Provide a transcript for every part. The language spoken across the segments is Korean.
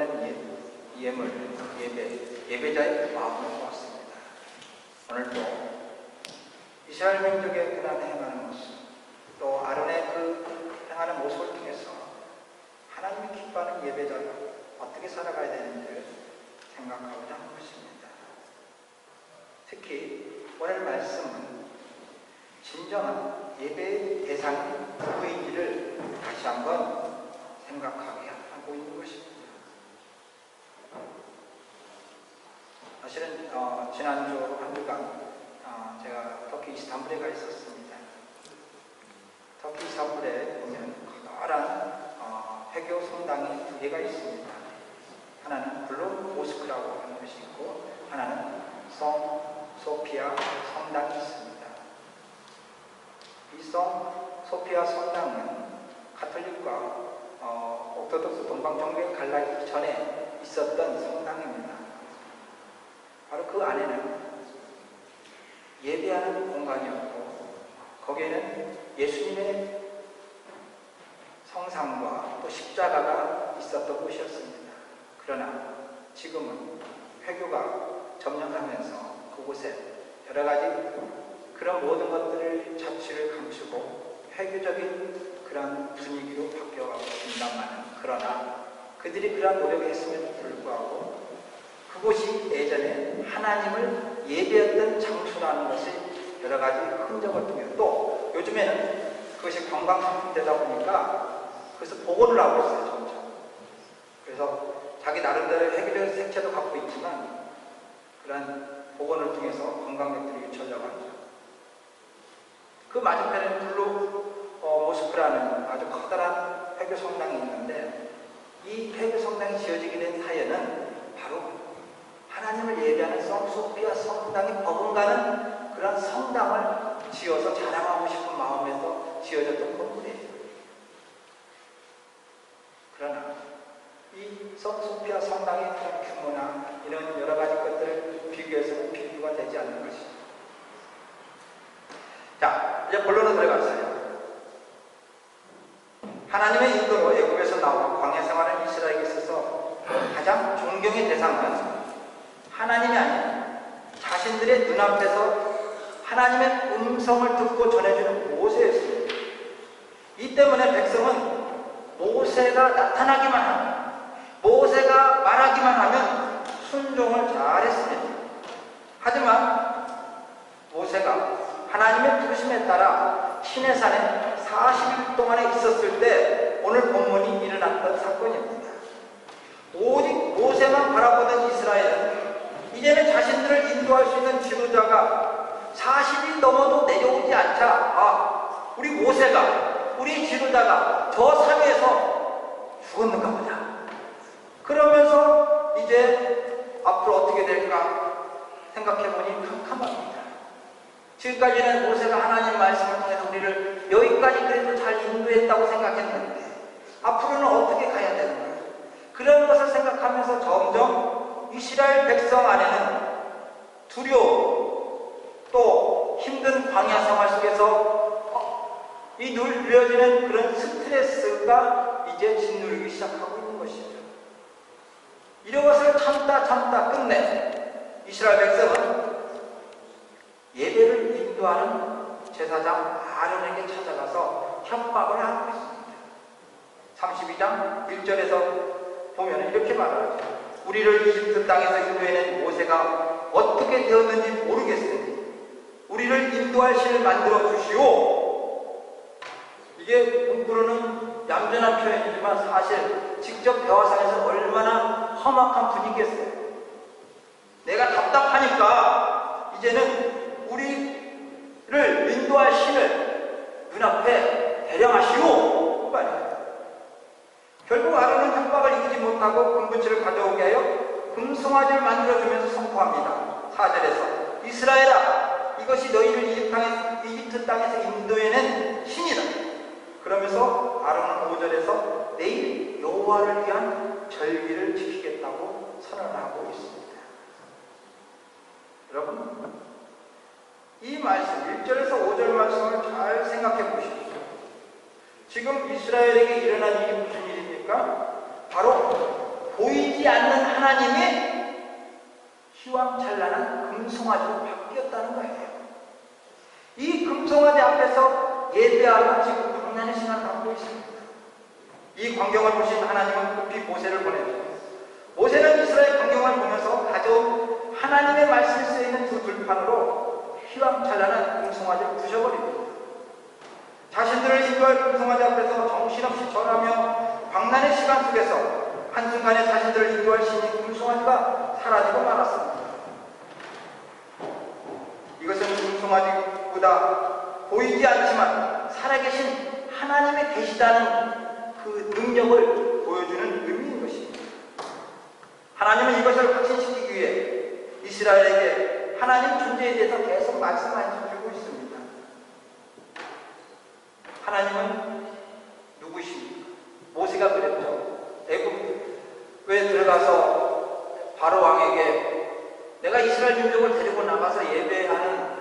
연락되는 예, 예물, 예배, 예배자의 마음을 보았습니다. 오늘도 이스라엘 민족의 그날 행하는 모습, 또 아론의 그 행하는 모습을 통해서 하나님이 기뻐하는 예배자로 어떻게 살아가야 되는지를 생각하고자 하는 것입니다. 특히 오늘 말씀은 진정한 예배의 대상이 누구인지를 다시 한번 생각하게 하고 있는 것입니다. 사실은 어, 지난주 한 주간 어, 제가 터키 이스탄불에 가 있었습니다. 터키 이스탄불에 보면 커다란 어, 회교 성당이 두 개가 있습니다. 하나는 블루 모스크라고 하는 것이 있고 하나는 성 소피아 성당이 있습니다. 이 성 소피아 성당은 카톨릭과 어, 옥토독스 동방 종교에 갈라지기 전에 있었던 성당입니다. 바로 그 안에는 예배하는 공간이었고 거기에는 예수님의 성상과 또 십자가가 있었던 곳이었습니다. 그러나 지금은 회교가 점령하면서 그곳에 여러 가지 그런 모든 것들을 자취를 감추고 회교적인 그런 분위기로 바뀌어가고 있습니다만 그러나 그들이 그런 노력을 했음에도 불구하고 그곳이 예전에 하나님을 예배했던 장소라는 것이 여러 가지 흔적을 통해 또 요즘에는 그것이 관광 상품 되다 보니까 그래서 복원을 하고 있어요 점점 그래서 자기 나름대로 해결적 색채도 갖고 있지만 그런 복원을 통해서 관광객들이 유치하려고 하죠. 그 맞은편에는 블루 어, 모스크라는 아주 커다란 회교 성당이 있는데 이 회교 성당이 지어지게 된 사연은 바로 하나님을 예배하는 성소피아 성당이 버금가는 그런 성당을 지어서 자랑하고 싶은 마음에서 지어졌던 건물이에요. 그러나 이 성소피아 성당의 그런 규모나 이런 여러 가지 것들을 비교해서는 비교가 되지 않는 것이죠. 자, 이제 본론으로 들어갔어요. 하나님의 인도로 애굽에서 나와 광야 생활한 이스라엘에게 있어서 가장 존경의 대상은 하나님이 아닌 자신들의 눈앞에서 하나님의 음성을 듣고 전해주는 모세였습니다. 이 때문에 백성은 모세가 나타나기만 하면, 모세가 말하기만 하면 순종을 잘했습니다. 하지만 모세가 하나님의 부르심에 따라 시내산에 40일 동안에 있었을 때 오늘 본문이 일어났던 사건입니다. 오직 모세만 바라보던 이스라엘은 이제는 자신들을 인도할 수 있는 지도자가 40일 넘어도 내려오지 않자 아 우리 모세가 우리 지도자가 저 산에서 죽었는가 보다. 그러면서 이제 앞으로 어떻게 될까 생각해보니 캄캄합니다. 지금까지는 모세가 하나님 말씀을 통해서 우리를 여기까지 그래도 잘 인도했다고 생각했는데 앞으로는 어떻게 가야 되는가 그런 것을 생각하면서 이스라엘 백성 안에는 두려움 또 힘든 광야 생활 속에서 어, 이 누려지는 그런 스트레스가 이제 짓누르기 시작하고 있는 것이죠. 이런 것을 참다 참다 끝내 이스라엘 백성은 예배를 인도하는 제사장 아론에게 찾아가서 협박을 하고 있습니다. 32장 1절에서 보면 이렇게 말하죠. 우리를 이집트 땅에서 인도해낸 모세가 어떻게 되었는지 모르겠으니 우리를 신을 만들어 주시오. 이게 문구로는 얌전한 표현이지만 사실 직접 대화상에서 얼마나 험악한 분위기겠어요. 내가 답답하니까 이제는 우리를 인도할 신을 눈앞에 대령하시오. 그 말이에요. 결국 아론은 못하고 금부치를 가져오게 하여 금송아지를 만들어주면서 선포합니다. 4절에서 이스라엘아 이것이 너희를 이집트 땅에서 인도해낸 신이다. 그러면서 아론은 5절에서 내일 여호와를 위한 절기를 지키겠다고 선언하고 있습니다. 여러분, 이 말씀, 1절에서 5절 말씀을 잘 생각해 보십시오. 지금 이스라엘에게 일어난 일이 무슨 일입니까? 바로 보이지 않는 하나님의 희왕찬란한 금송아지로 바뀌었다는 거예요. 이 금송아지 앞에서 예배하고 지금 광란의 시간을 갖고 있습니다. 이 광경을 보신 하나님은 급히 모세를 보내죠. 모세는 이스라엘 광경을 보면서 가져온 하나님의 말씀이 쓰여있는 두 들판으로 휘황찬란한 금송아지를 부셔버립니다. 자신들을 인도할 금송아지 앞에서 정신없이 절하며 시간 속에서 한순간에 자신들을 인도할 신이 금송아지가 사라지고 말았습니다. 이것은 금송아지보다 보이지 않지만 살아계신 하나님의 계시다는 그 능력을 보여주는 의미인 것입니다. 하나님은 이것을 확신시키기 위해 이스라엘에게 하나님 존재에 대해서 계속 말씀하시고 있습니다. 하나님은 누구십니까? 모세가 그랬죠. 애굽에 들어가서 바로 왕에게 내가 이스라엘 민족을 데리고 나가서 예배하는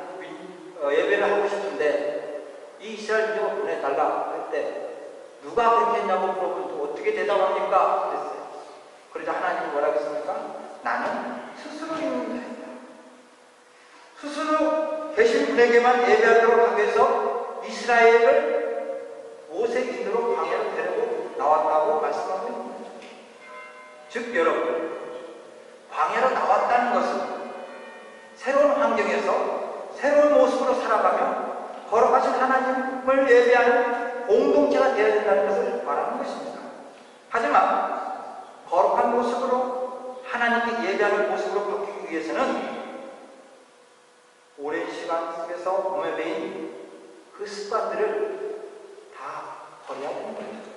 어, 예배를 하고 싶은데 이 이스라엘 민족을 보내달라 할 때 누가 그렇게 했냐고 물어보면 어떻게 대답합니까? 그랬어요. 그러자 하나님이 뭐라고 했습니까? 나는 스스로 있는 자이다. 스스로 계신 분에게만 예배하도록 위해서 이스라엘을 광야로 데리고 나왔다고 말씀하고 있는 거죠. 즉 여러분 광야로 나왔다는 것은 새로운 환경에서 새로운 모습으로 살아가며 걸어가신 하나님을 예배하는 공동체가 되어야 된다는 것을 말하는 것입니다. 하지만 거룩한 모습으로 하나님께 예배하는 모습으로 바뀌기 위해서는 오랜 시간 속에서 몸에 배인 그 습관들을 다 버려야 되는 거죠.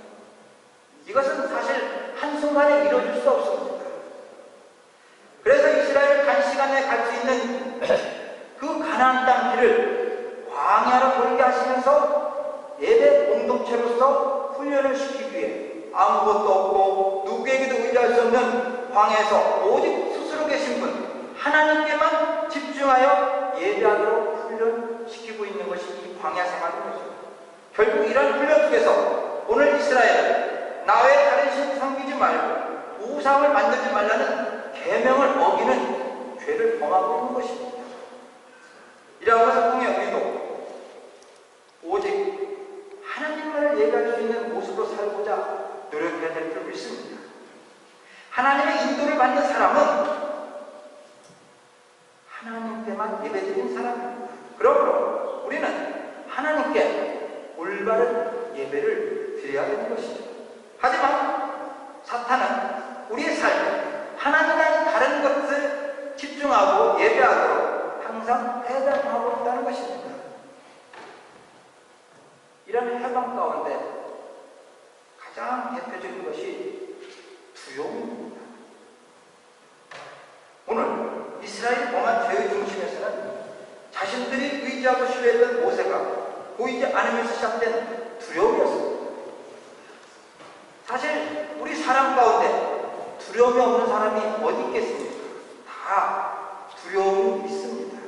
이것은 사실 한순간에 이루어질 수 없습니다. 그래서 이스라엘 단시간에 갈 수 있는 그 가나안 땅 길을 광야로 돌게 하시면서 예배 공동체로서 훈련을 시키기 위해 아무것도 없고 누구에게도 의지할 수 없는 광야에서 오직 스스로 계신 분 하나님께만 집중하여 예배하도록 훈련시키고 있는 것이 이 광야 생활인 거죠. 결국 이런 훈련 속에서 오늘 이스라엘은 나 외에 다른 신 섬기지 말고 우상을 만들지 말라는 계명을 어기는 죄를 범하고 있는 것입니다. 이러한 것을 통해 우리도 오직 하나님만을 예배할 수 있는 모습으로 살고자 노력해야 될 줄 믿습니다. 하나님의 인도를 받는 사람은 하나님께만 예배드리는 사람입니다. 그러므로 우리는 하나님께 올바른 예배를 드려야 되는 것이죠. 하지만 사탄은 우리의 삶에 하나님과 다른 것을 집중하고 예배하도록 항상 해당하고 있다는 것입니다. 이런 해방 가운데 가장 대표적인 것이 두려움입니다. 오늘 이스라엘 범한 죄의 중심에서는 자신들이 의지하고 신뢰했던 모세가 보이지 않으면서 시작된 두려움이었습니다. 사실 우리 사람 가운데 두려움이 없는 사람이 어디 있겠습니까? 다 두려움이 있습니다.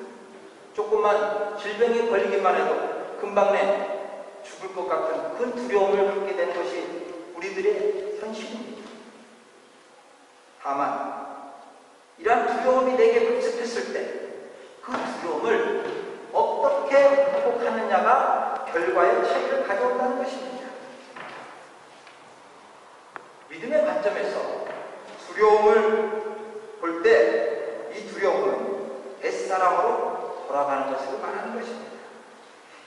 조금만 질병에 걸리기만 해도 금방 내 죽을 것 같은 큰 두려움을 갖게 되는 것이 우리들의 현실입니다. 다만 이러한 두려움이 내게 급습했을 때 그 두려움을 어떻게 극복하느냐가 결과의 차이를 가져온다는 것입니다. 믿음의 관점에서 두려움을 볼 때 이 두려움은 옛사람으로 돌아가는 것을 말하는 것입니다.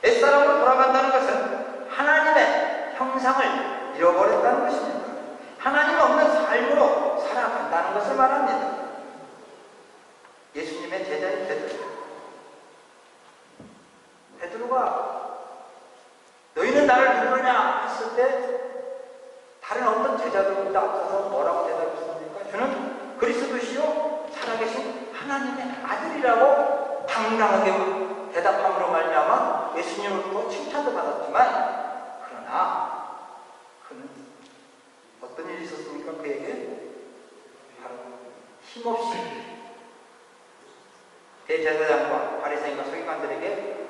옛사람으로 돌아간다는 것은 하나님의 형상을 잃어버렸다는 것입니다. 하나님 없는 삶으로 살아간다는 것을 말합니다. 예수님의 제자인 베드로. 베드로가 너희는 나를 누구냐 했을 때 다른 어떤 제자들보다 앞서서 뭐라고 대답했습니까? 저는 그리스도시요 살아계신 하나님의 아들이라고 당당하게 대답 대답함으로 말미암아 예수님으로부터 칭찬도 받았지만 그러나 그는 어떤 일이 있었습니까? 그에게 힘없이 대제사장과 바리새인과 서기관들에게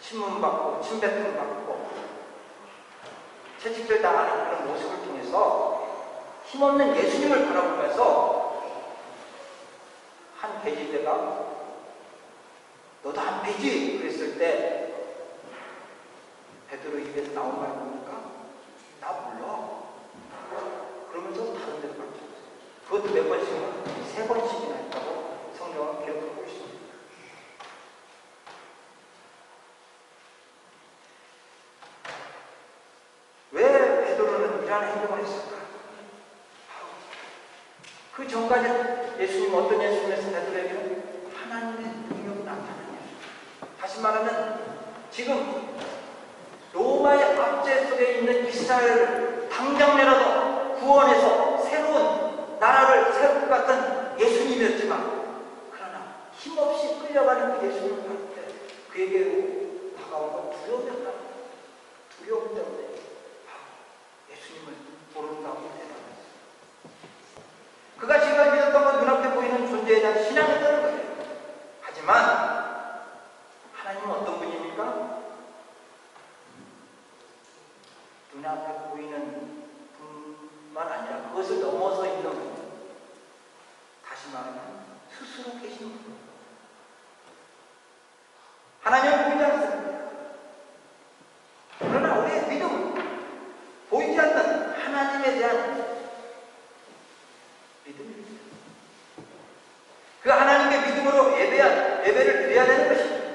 신문 받고 침뱉음 받고 채찍질 당하는 그런 모습을 통해서 힘없는 예수님을 바라보면서 한 계집애가 너도 한 패지 그랬을 때 베드로 입에서 나온 말 뭡니까? 나 몰라. 그러면서 다른 데로 갔죠. 그것도 몇 번씩, 세 번씩이나 했다고 성경은 기록하고 있습니다. 왜 베드로는 이러한 행동을 했을까? 그 전까지 예수님 어떤 예수님에서 베드로에게는 하나님의 능력이 나타난 예수. 다시 말하면 지금 로마의 압제 속에 있는 이스라엘을 당장내라도 구원해서 나라를 것 같은 예수님이었지만 그러나 힘없이 끌려가는 그 예수님을 볼때 그에게 다가온 건 두려움이었다. 두려움 때문에 아, 예수님을 모른다고 대답했어요. 그가 지금 믿었던 건 눈앞에 보이는 존재에 대한 신앙이었다는 거예요. 하지만 하나님은 어떤 분입니까? 눈앞에 보이는 분만 아니라 그것을 넘어서 말하면 스스로 계신 분. 하나님은 보이지 않습니다. 그러나 우리의 믿음은 보이지 않는 하나님에 대한 믿음입니다. 그 하나님의 믿음으로 예배한, 예배를 드려야 되는 것입니다.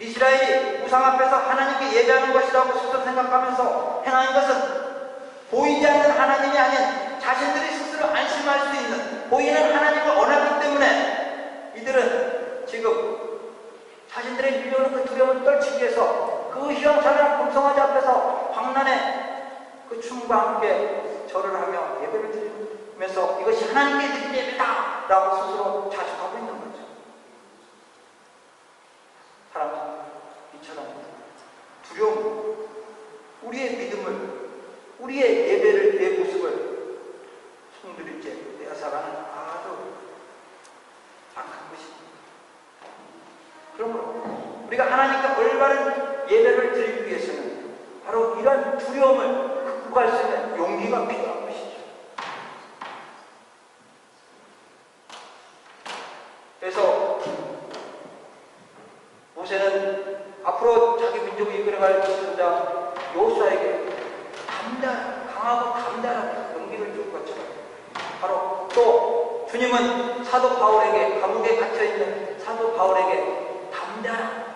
이스라엘이 우상 앞에서 하나님께 예배하는 것이라고 스스로 생각하면서 행하는 것은 보이지 않는 하나님이 아닌 자신들이 스스로 안심할 수 있는 보이는 하나님을 원하기 때문에 이들은 지금 자신들의 밀려오는 그 두려움을 떨치기 위해서 그 휘황찬란한 금성아지 앞에서 광란의 그 춤과 함께 절을 하며 예배를 드리면서 이것이 하나님께 드린 예배다 라고 스스로 자축하고 있는 거죠. 사람은 이처럼 두려움, 우리의 믿음을, 우리의 예배를, 내 모습을 손들일째 빼앗아가는 아주 악한 것입니다. 우리가 하나님께 올바른 예배를 드리기 위해서는 바로 이런 두려움을 극복할 수 있는 용기가 것이죠. 그래서 모세는 앞으로 자기 민족을 이끌어갈 지도자 여호수아에게 담대 강하고 담대한 용기를 줄 것처럼 바로 또 주님은 사도 바울에게 감옥에 갇혀 있는 사도 바울에게 담대하라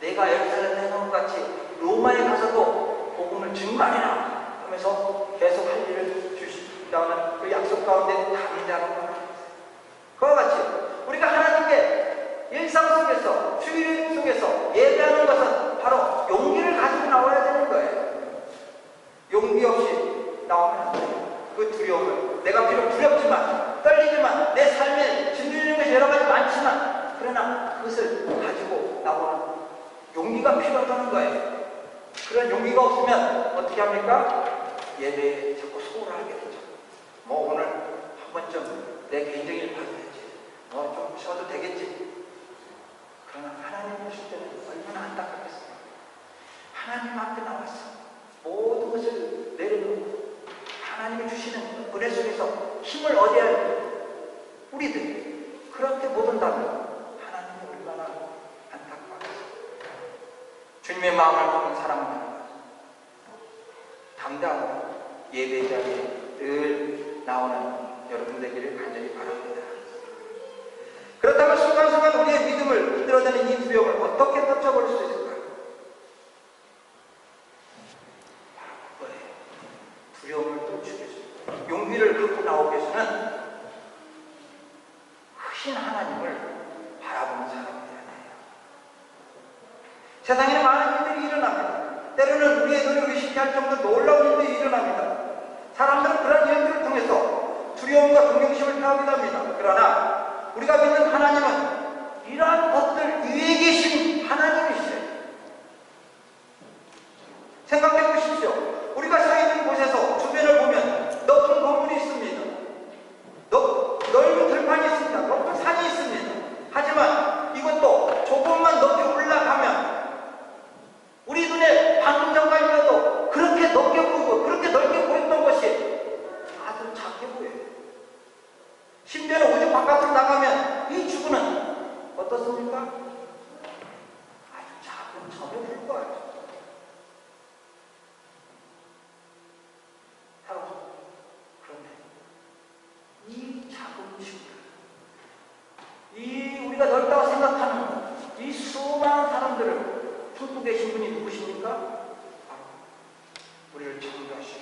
내가 예루살렘에 해놓은 것 같이 로마에 가서도 복음을 증거하리라 하면서 계속 할 일을 주신다는 그 약속 가운데 담대하는 것 그와 같이 우리가 하나님께 일상 속에서 주일 속에서 예배하는 것은 바로 용기를 가지고 나와야 되는 거예요. 용기 없이 나오면 안 돼요. 그 두려움을 내가 비록 두렵지만 떨리지만 내 삶에 짓누리는 것이 여러 가지 많지만 그러나 그것을 가지고 나오는 용기가 필요하다는 거예요. 그런 용기가 없으면 어떻게 합니까? 예배에 자꾸 소홀을 하게 되죠. 뭐 오늘 한 번쯤 내 개인적인 받아야지. 뭐 좀 쉬어도 되겠지. 그러나 하나님 보실 때는 얼마나 안타깝겠어요. 하나님 앞에 나와서 모든 것을 내려놓고 하나님이 주시는 은혜 속에서 힘을 얻어야 할 우리들 그렇게 못 온다면 하나님이 얼마나 안타까워요. 주님의 마음을 보는 사람들 담대하고 예배 자리에 늘 나오는 여러분 되기를 간절히 바랍니다. 그렇다면 순간순간 우리의 믿음을 흔들어내는 이 두려움을 어떻게 떨쳐버릴 수 있을까요? 바로 그거예요. 두려움을 떨치게 해줍니다. 용기를 갖고 나오기 위해서는 크신 하나님을 바라보는 사람이 되어야 돼요. 세상에는 많은 일들이 일어납니다. 때로는 우리의 노력이 쉽게 할 정도로 놀라운 일들이 일어납니다. 사람들은 그런 일들을 통해서 두려움과 동경심을 표하기도 합니다. 그러나 우리가 믿는 하나님은 이러한 것들 위에 계신 하나님이시죠. 생각해 보십시오. 우리가 서 있는 곳에서 주변을 보면 높은 건물이 있습니다. 넓, 넓은 들판이 있습니다. 높은 산이 있습니다. 하지만 이것도 조금만 높이 올라가면 우리 눈에 방금 전까지라도 그렇게 높게 보이고 그렇게 넓게 보였던 것이 아주 작게 보여요. 심지어는 우주 바깥으로 나가면 이 지구는 어떻습니까? 아주 작은 점에 불과하죠. 여러분, 그런데 이 작은 지구, 이 우리가 넓다고 생각하는 이 수많은 사람들을 품고 계신 분이 누구십니까? 바로 우리를 창조하시고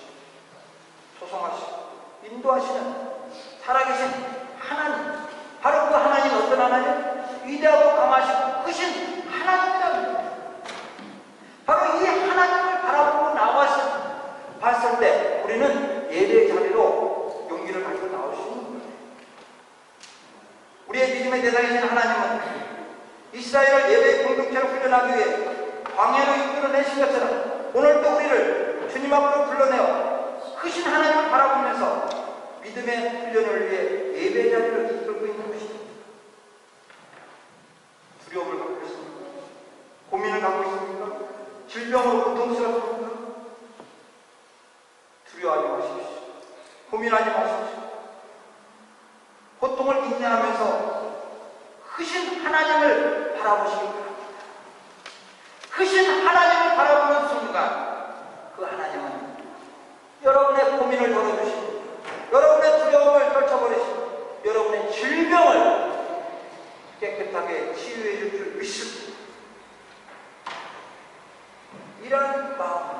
조성하시고 인도하시는 살아계신 하나님 바로 그 하나님 어떤 하나님? 위대하고 강하시고 크신 하나님이랍니다. 바로 이 하나님을 바라보고 나왔을 봤을 때 우리는 예배의 자리로 용기를 가지고 나올 수 있는 거예요. 우리의 믿음의 대상이신 하나님은 이스라엘을 예배의 공동체로 훈련하기 위해 광야로 이끌어내신 것처럼 오늘도 우리를 주님 앞으로 불러내어 크신 하나님을 바라보면서 믿음의 훈련을 위해 예배 자리를 이끌고 있는 것입니다. 두려움을 갖고 있습니까? 고민을 갖고 있습니까? 질병으로 고통스럽습니까? 두려워하지 마십시오. 고민하지 마십시오. 고통을 인내하면서 크신 하나님을 바라보시기 바랍니다. 크신 하나님을 바라보는 순간 그 하나님은 여러분의 고민을 덜어주시고 여러분의 두려움을 떨쳐버리시고 여러분의 질병을 깨끗하게 치유해 줄 줄 믿습니다. 이런 마음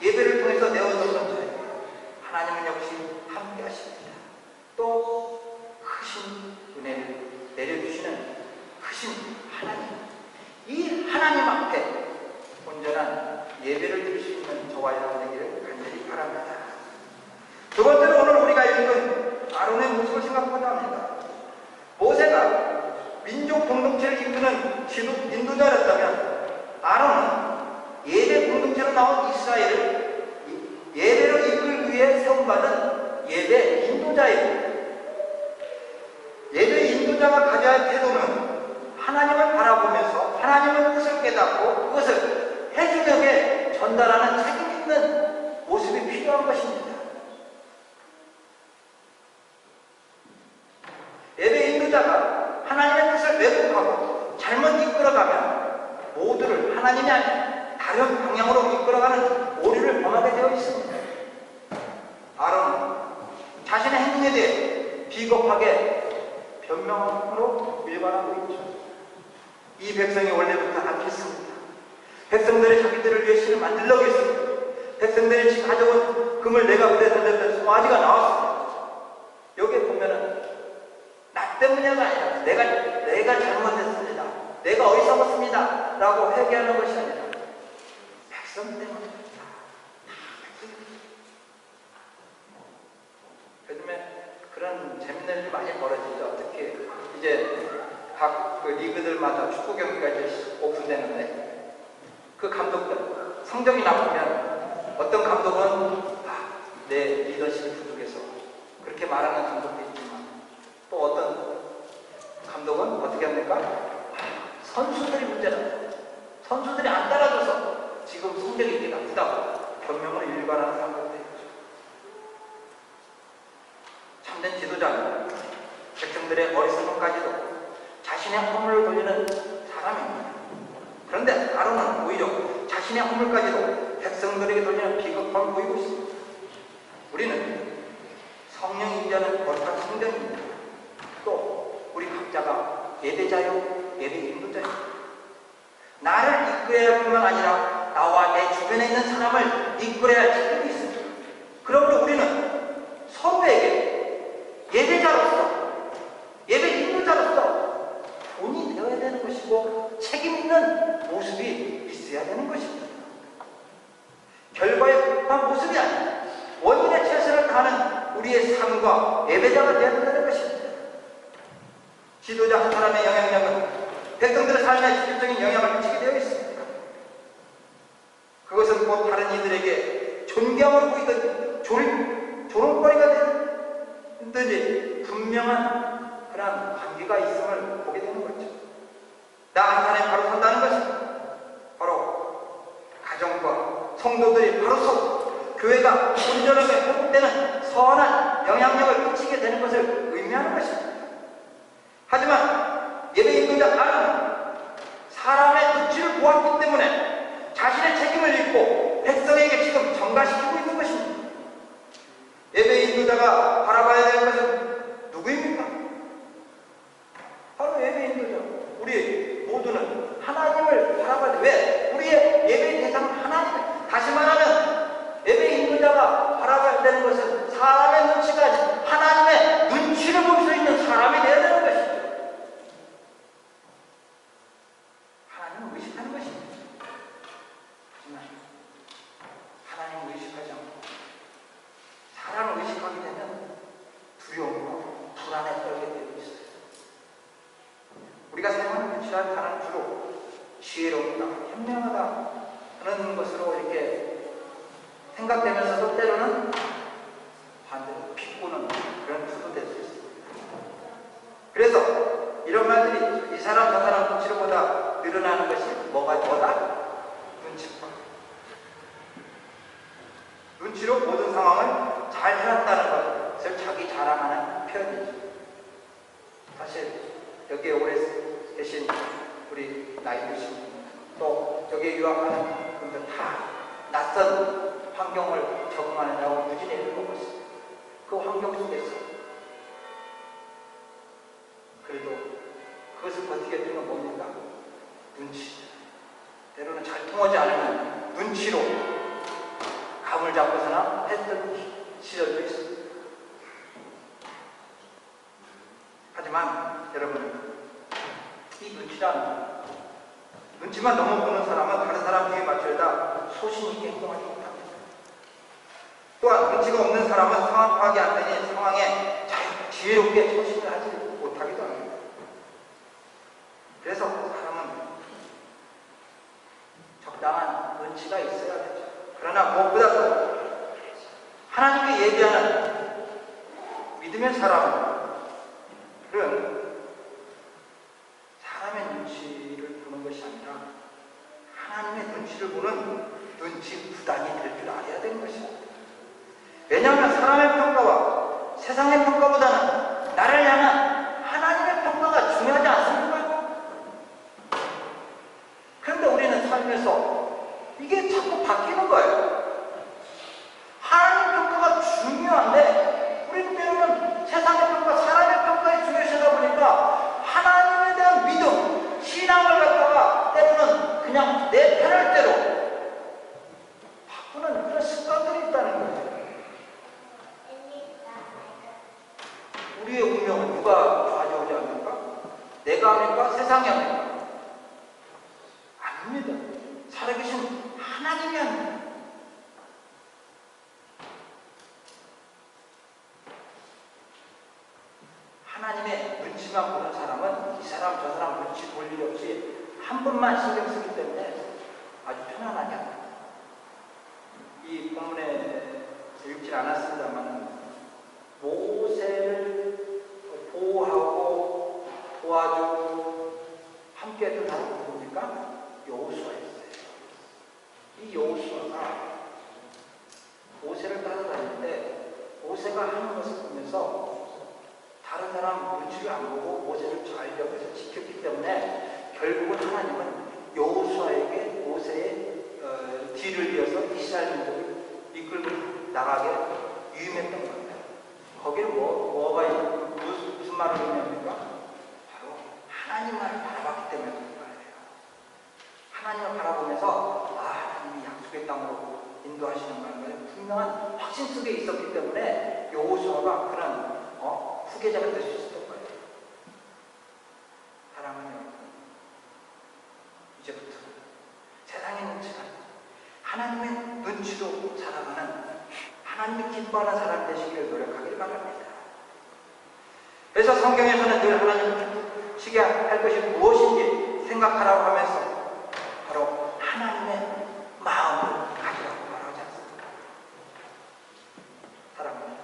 예배를 통해서 내어놓는 저희 하나님은 역시 함께 하십니다. 또 크신 은혜를 내려주시는 크신 하나님 이 하나님 앞에 온전한 예배를 드릴 수 있는 저와 여러분에게 간절히 바랍니다. 두 번째로 오늘 우리가 읽은 아론의 모습을 생각하고자 합니다. 모세가 공동체를 이끄는 지도, 인도자였다면 아론은 예배 공동체로 나온 이스라엘을 예배로 이끌기 위해 세움받은 예배 인도자입니다. 예배 인도자가 가져야 할 태도는 하나님을 바라보면서 하나님의 뜻을 깨닫고 그것을 해주력에 전달하는 책임 있는 모습이 필요한 것입니다. 예배 인도자가 하나님의 뜻을 왜곡하고 잘못 이끌어가면 모두를 하나님이 아닌 다른 방향으로 이끌어가는 오류를 범하게 되어 있습니다. 아론은 자신의 행동에 대해 비겁하게 변명으로 일관하고 있죠. 이 백성이 원래부터 악했습니다. 백성들이 자기들을 위해 신을 만들려고 했습니다. 백성들이 가져온 금을 내가 그대 던졌던 송아지가 나왔습니다. 여기에 보면은 나 때문이가 아니라 내가 내가 잘못했습니다. 내가 어리석었습니다. 라고 회개하는 것이 아니라 백성 때문입니다. 요즘에 그런 재밌는 일이 많이 벌어지죠. 특히 이제 각 그 리그들마다 축구 경기가 이제 오픈되는데 그 감독들 성적이 나쁘면 어떤 감독은 아, 내 리더십이 부족해서 그렇게 말하는 감독도 있지만 또 어떤 감독은 어떻게 합니까? 아, 선수들이 문제다. 선수들이 안 따라줘서 지금 성적이 이렇게 나쁘다고 변명을 일관하는 감독도 있죠. 참된 지도자는 백성들의 어리석음까지도 자신의 허물을 돌리는 사람입니다. 그런데 아론은 오히려 자신의 허물까지도 백성들에게 돌리는 비겁함을 보이고 있습니다. 우리는 성령 임자는 거룩한 성전입니다. 또 우리 각자가 예배자요, 예배 인도자입니다. 나를 이끌어야 할 뿐만 아니라 나와 내 주변에 있는 사람을 이끌어야 할 책임이 있습니다. 그러므로 우리는 서로에게 예배자로서, 예배 인도자로서 본이 되어야 되는 것이고 책임 있는 모습이 있어야 되는 것입니다. 결과에 급한 모습이 아니라 원인의 최선을 다하는 우리의 삶과 예배자가 되어야 된다는 것입니다. 지도자 한 사람의 영향력은 백성들의 삶에 직접적인 영향을 미치게 되어 있습니다. 그것은 곧 다른 이들에게 존경을 보이든 조림, 조롱거리가 되든지 분명한 그런 관계가 있음을 보게 되는 거죠. 나 하나님 바로 산다는 것은 바로 가정과 성도들이 바로 서 교회가 온전하게 회복되는 선한 영향력을 끼치게 되는 것을 의미하는 것입니다. 하지만 예배 인도자 아는 사람의 눈치를 보았기 때문에 자신의 책임을 잊고 백성에게 지금 전가시키고 있는 것입니다. 예배 인도자가 바라봐야 될 것은 누구입니까? 바로 예배 인도자. 우리 모두는 하나님을 바라봐야 돼. 왜? 우리의 예배 대상은 하나님. 다시 말하면 예배 인도자가 바라봐야 되는 것은 사람의 눈치가 아니라 하나님의 눈치를 볼 수 있는 사람이 되어야 되는 것이죠. 하나님을 의식하는 것입니다. 하지만 하나님을 의식하지 않고 사람을 의식하게 되면 두려움과 불안에 떨게 되고 있어요. 우리가 사용하는 유치한 단어는 주로 지혜롭다, 현명하다 하는 것으로 이렇게 생각되면서도 때로는 반대로 비꼬는 그런 뜻도 될 수 있습니다. 그래서 이런 말들이 이 사람 저 사람 눈치를 보다 늘어나는 것이 뭐가 뭐다? 눈치파. 눈치로 모든 상황을 잘 해놨다는 것을 자기 자랑하는 표현이죠. 사실 여기에 오래 계신 우리 나이 드신 분, 또 여기에 유학하는 분들 다 낯선 환경을 적응하느냐고 무진히 해보고 있어요. 그 환경 속에서 그래도 그것을 버티게 되는 건 뭡니까? 눈치. 때로는 잘 통하지 않으면 눈치로 감을 잡고서나 했던 시절도 있습니다. 하지만 여러분, 이 눈치란 눈치만 너무 보는 사람은 다른 사람 뒤에 맞추려다 소신 있게 행동하지 못합니다. 또한 눈치가 없는 사람은 상황 파악이 안 되니 상황에 잘 지혜롭게 처신을 하지 못하기도 합니다. 그래서 사람은 적당한 눈치가 있어야 되죠. 그러나 무엇보다도 하나님께 예비하는 믿음의 사람은 사람의 눈치를 보는 것이 아니라 하나님의 눈치를 보는 눈치 부단이 될 줄 알아야 되는 것입니다. 왜냐하면 사람의 평가와 세상의 평가보다는 나를 향한 하나님의 평가가 중요하지 않습니까? 그런데 우리는 삶에서 이게 자꾸 바뀌는 거예요. 하나님 평가가 중요한데 우리는 때로는 세상의 평가, 사람의 평가에 중요시하다 보니까 하나님에 대한 믿음, 신앙을 갖다가 때로는 그냥 내 편할 대로 바꾸는 그런 습관들이 있다는 거예요. 우리의 운명은 누가 좌지우지 합니까? 내가 합니까? 세상이 합니까? 아닙니다. 살아계신 하나님이 합니다. 하나님의 눈치만 보는 사람은 이 사람 저 사람 눈치 볼 일이 없이 한 분만 신경 쓰기 때문에 아주 편안하게 합니다. 이 본문에 읽진 않았습니다만 모세를 보호하고 도와주고 함께 했던 누굽니까? 여호수아였어요. 이 여호수아가 모세를 따라다니는데 모세가 하는 것을 보면서 다른 사람 눈치를 안 보고 모세를 잘 옆에서 지켰기 때문에 결국은 하나님은 여호수아에게 모세의 어, 뒤를 이어서 이스라엘 민족을 이끌고 나가게 유임했던 겁니다. 거기에 뭐, 뭐가 있- 무슨, 무슨 말을 의미합니까? 바로 하나님을 바라봤기 때문에 그런 말이에요. 하나님을 바라보면서 아 하나님이 약속의 땅으로 인도하시는 거는 분명한 확신 속에 있었기 때문에 여호수아가 그런 어, 후계자가 될 수 있었던 거예요. 사랑하는 여러분, 이제부터 세상의 눈치가 하나님의 눈치로 살아가는 하나님이 기뻐하는 사람 되시기를 노력하기를 바랍니다. 그래서 성경에서는 늘 하나님 시게 할 것이 무엇인지 생각하라고 하면서 바로 하나님의 마음을 가지라고 말하지 않습니까? 사랑합니다.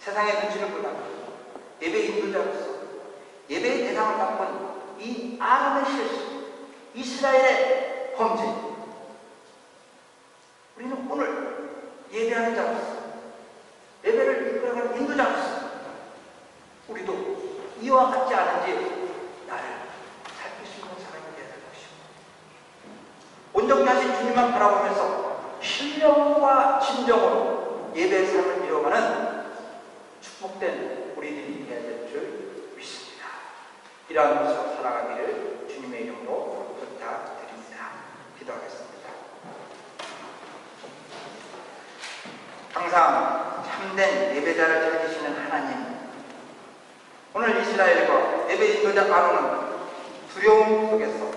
세상의 눈치를 보다가 예배 인도자로서 예배의 대상을 바꾼 이 아름의 실수, 이스라엘의 범죄. 우리는 오늘 예배하는 자로서 예배를 이끌어가는 인도자로서 우리도 이와 같지 않은지 나를 살필 수 있는 사람이 되어야 될 것입니다. 온전하신 주님만 바라보면서 신령과 진정으로 예배의 삶을 이어가는 축복된 우리들이 되어야 될 줄 믿습니다. 이러한 모습으로 살아가기를 주님의 이름으로 부탁드립니다. 기도하겠습니다. 항상 참된 예배자를 찾으시는 하나님 오늘 이스라엘과 예배 인도자 아론은 두려움 속에서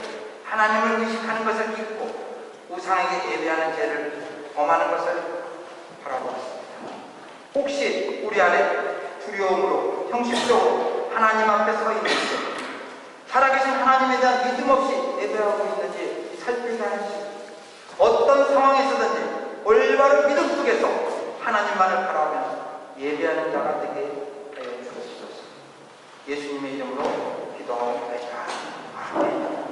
하나님을 의식하는 것을 잊고 우상에게 예배하는 죄를 범하는 것을 바라보았습니다. 혹시 우리 안에 두려움으로 형식적으로 하나님 앞에 서 있는지 살아계신 하나님에 대한 믿음 없이 예배하고 있는지 살피게 하시고 어떤 상황에서든지 올바른 믿음 속에서 하나님만을 바라보면서 예배하는 자가 되게 주옵소서. 예수님의 이름으로 기도하옵나이다. 아멘.